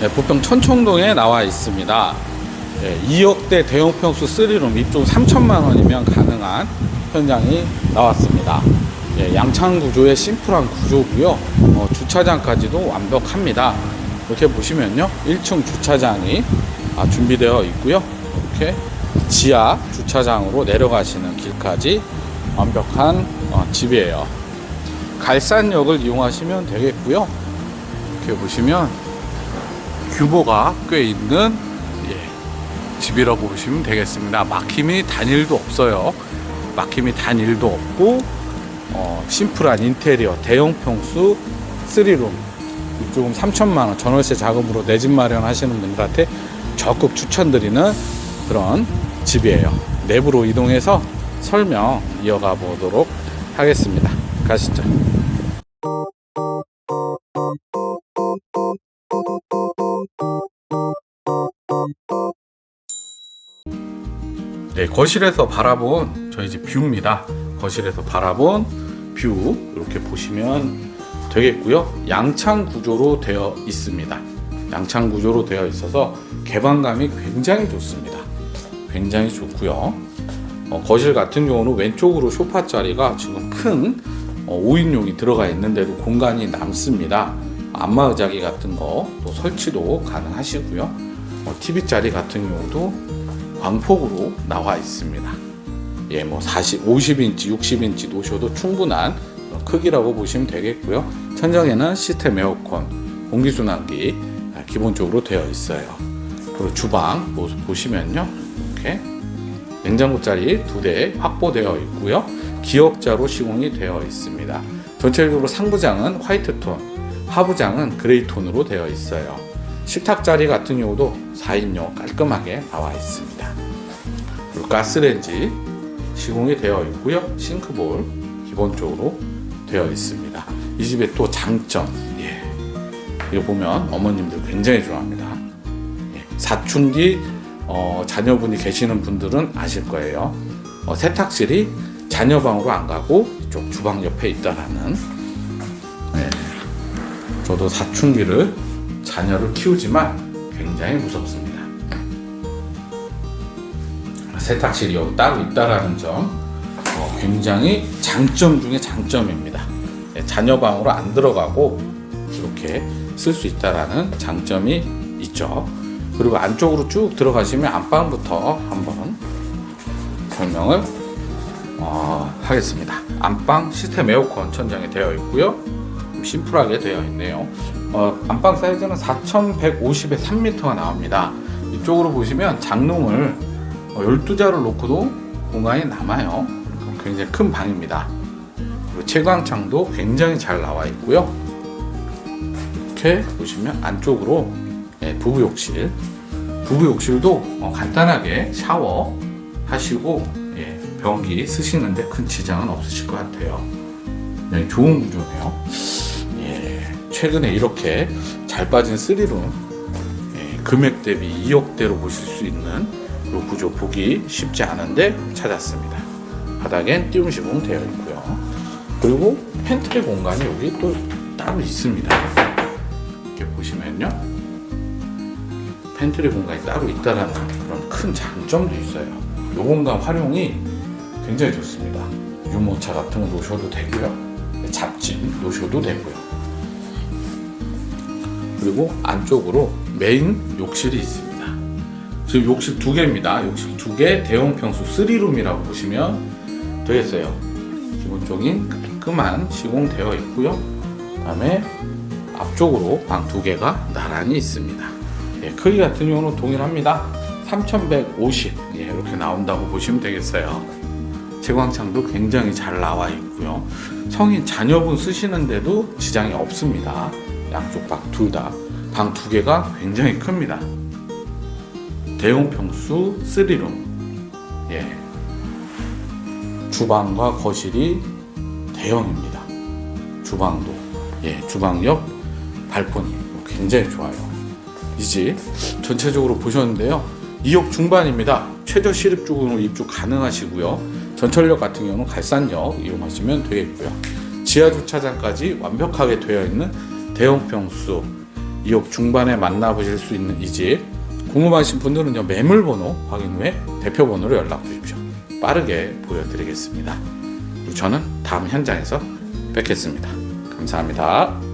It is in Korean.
네, 부평 천총동에 나와 있습니다. 네, 2억대 대형 평수 3룸 입주 3천만 원이면 가능한 현장이 나왔습니다. 예, 양창 구조의 심플한 구조고요. 어, 주차장까지도 완벽합니다. 이렇게 보시면요, 1층 주차장이 아, 준비되어 있고요. 이렇게 지하 주차장으로 내려가시는 길까지 완벽한 어, 집이에요. 갈산역을 이용하시면 되겠고요. 이렇게 보시면 규모가 꽤 있는 예, 집이라고 보시면 되겠습니다. 막힘이 단일도 없어요. 막힘이 단일도 없고 어, 심플한 인테리어 대형 평수 3룸 조금 3천만 원 전월세 자금으로 내 집 마련하시는 분들한테 적극 추천드리는 그런 집이에요. 내부로 이동해서 설명 이어가 보도록 하겠습니다. 가시죠. 네, 거실에서 바라본 저희 집 뷰입니다. 거실에서 바라본 뷰 이렇게 보시면 되겠고요. 양창 구조로 되어 있습니다. 양창 구조로 되어 있어서 개방감이 굉장히 좋습니다. 굉장히 좋고요. 어, 거실 같은 경우는 왼쪽으로 소파 자리가 지금 큰 어, 5인용이 들어가 있는데도 공간이 남습니다. 안마 의자기 같은 거 또 설치도 가능하시고요. 어, TV 자리 같은 경우도 광폭으로 나와 있습니다. 예, 뭐 40, 50인치, 60인치 놓으셔도 충분한 크기라고 보시면 되겠고요. 천장에는 시스템 에어컨, 공기순환기 아, 기본적으로 되어 있어요. 그리고 주방 모습 보시면요, 이렇게 냉장고 자리 두 대 확보되어 있고요. 기역자로 시공이 되어 있습니다. 전체적으로 상부장은 화이트 톤, 하부장은 그레이 톤으로 되어 있어요. 식탁 자리 같은 경우도 4인용 깔끔하게 나와 있습니다. 그리고 가스레인지 시공이 되어 있고요. 싱크볼 기본적으로 되어 있습니다. 이 집의 또 장점, 예. 이거 보면 어머님들 굉장히 좋아합니다. 예. 사춘기 어, 자녀분이 계시는 분들은 아실 거예요. 어, 세탁실이 자녀방으로 안 가고 이쪽 주방 옆에 있다라는. 예. 저도 사춘기를 자녀를 키우지만 굉장히 무섭습니다. 세탁실이 따로 있다라는 점 어, 굉장히 장점 중에 장점입니다. 예, 자녀 방으로 안 들어가고 이렇게 쓸 수 있다라는 장점이 있죠. 그리고 안쪽으로 쭉 들어가시면 안방부터 한번 설명을 어, 하겠습니다. 안방 시스템 에어컨 천장에 되어 있고요. 좀 심플하게 되어 있네요. 어, 안방 사이즈는 4,150에 3m가 나옵니다. 이쪽으로 보시면 장롱을 12자를 놓고도 공간이 남아요. 굉장히 큰 방입니다. 그리고 채광창도 굉장히 잘 나와 있고요. 이렇게 보시면 안쪽으로 예, 부부 욕실, 부부 욕실도 어, 간단하게 샤워 하시고 예, 변기 쓰시는데 큰 지장은 없으실 것 같아요. 좋은 구조네요. 예, 최근에 이렇게 잘 빠진 3룸 예, 금액 대비 2억대로 보실 수 있는 이 구조 보기 쉽지 않은데 찾았습니다. 바닥엔 띄움 시공 되어 있고요. 그리고 팬트리 공간이 여기 또 따로 있습니다. 이렇게 보시면요. 팬트리 공간이 따로 있다라는 그런 큰 장점도 있어요. 이 공간 활용이 굉장히 좋습니다. 유모차 같은 거 놓으셔도 되고요. 잡짐 놓으셔도 되고요. 그리고 안쪽으로 메인 욕실이 있습니다. 지금 욕실 두 개입니다. 욕실 두 개, 대형 평수 3룸이라고 보시면 되겠어요. 기본적인 깔끔한 시공되어 있고요. 그다음에 앞쪽으로 방 두 개가 나란히 있습니다. 예, 크기 같은 경우는 동일합니다. 3150 예, 이렇게 나온다고 보시면 되겠어요. 채광창도 굉장히 잘 나와 있고요. 성인 자녀분 쓰시는데도 지장이 없습니다. 양쪽 방 둘 다. 방 두 개가 굉장히 큽니다. 대용 평수 3룸. 예. 주방과 거실이 대형입니다. 주방도. 예, 주방 옆 발코니. 굉장히 좋아요. 이 집 전체적으로 보셨는데요. 2억 중반입니다. 최저 실입주으로 입주 가능하시고요. 전철역 같은 경우는 갈산역 이용하시면 되겠고요. 지하 주차장까지 완벽하게 되어 있는 대형 평수 2억 중반에 만나보실 수 있는 이 집. 궁금하신 분들은요 매물번호 확인 후에 대표번호로 연락 주십시오. 빠르게 보여드리겠습니다. 저는 다음 현장에서 뵙겠습니다. 감사합니다